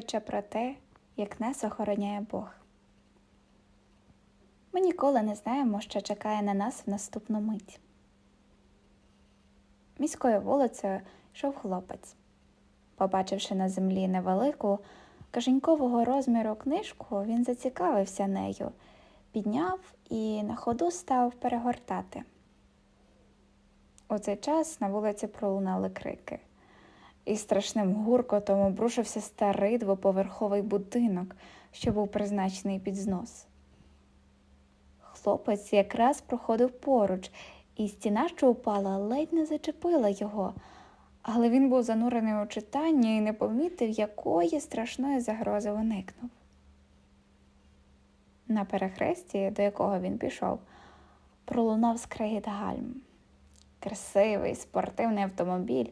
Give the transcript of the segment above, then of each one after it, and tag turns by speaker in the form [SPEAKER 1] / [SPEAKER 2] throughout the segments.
[SPEAKER 1] ще про те, як нас охороняє Бог. Ми ніколи не знаємо, що чекає на нас в наступну мить. Міською вулицею йшов хлопець. Побачивши на землі невелику, каженькового розміру книжку, він зацікавився нею, підняв і на ходу став перегортати. У цей час на вулиці пролунали крики. І страшним гуркотом обрушився старий двоповерховий будинок, що був призначений під знос. Хлопець якраз проходив поруч, і стіна, що упала, ледь не зачепила його, але він був занурений у читання і не помітив, якої страшної загрози уникнув. На перехресті, до якого він пішов, пролунав скрегіт гальм. Красивий спортивний автомобіль,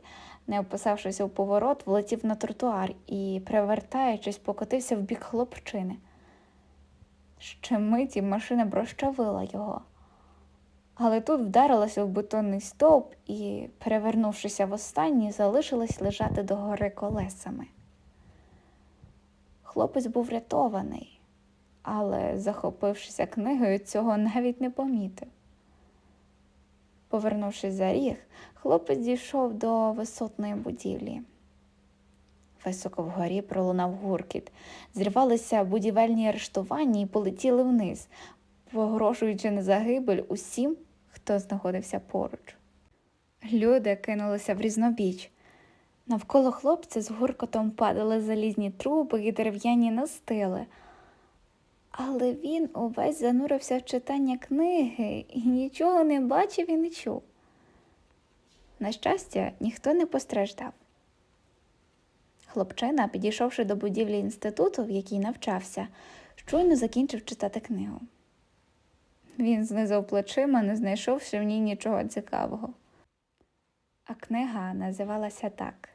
[SPEAKER 1] не описавшись у поворот, влетів на тротуар і, перевертаючись, покотився в бік хлопчини. Ще миті машина прощавила його. Але тут вдарилася в бетонний стовп і, перевернувшися востаннє, залишилась лежати догори колесами. Хлопець був врятований, але, захопившися книгою, цього навіть не помітив. Повернувшись за ріг, хлопець дійшов до висотної будівлі. Високо вгорі пролунав гуркіт, зірвалися будівельні арештування і полетіли вниз, погрожуючи на загибель усім, хто знаходився поруч. Люди кинулися в різнобіч. Навколо хлопця з гуркотом падали залізні труби і дерев'яні настили. Але він увесь занурився в читання книги і нічого не бачив і не чув. На щастя, ніхто не постраждав. Хлопчина, підійшовши до будівлі інституту, в якій навчався, щойно закінчив читати книгу. Він знизав плечима, не знайшовши в ній нічого цікавого. А книга називалася так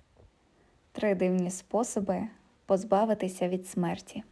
[SPEAKER 1] Три дивні способи позбавитися від смерті.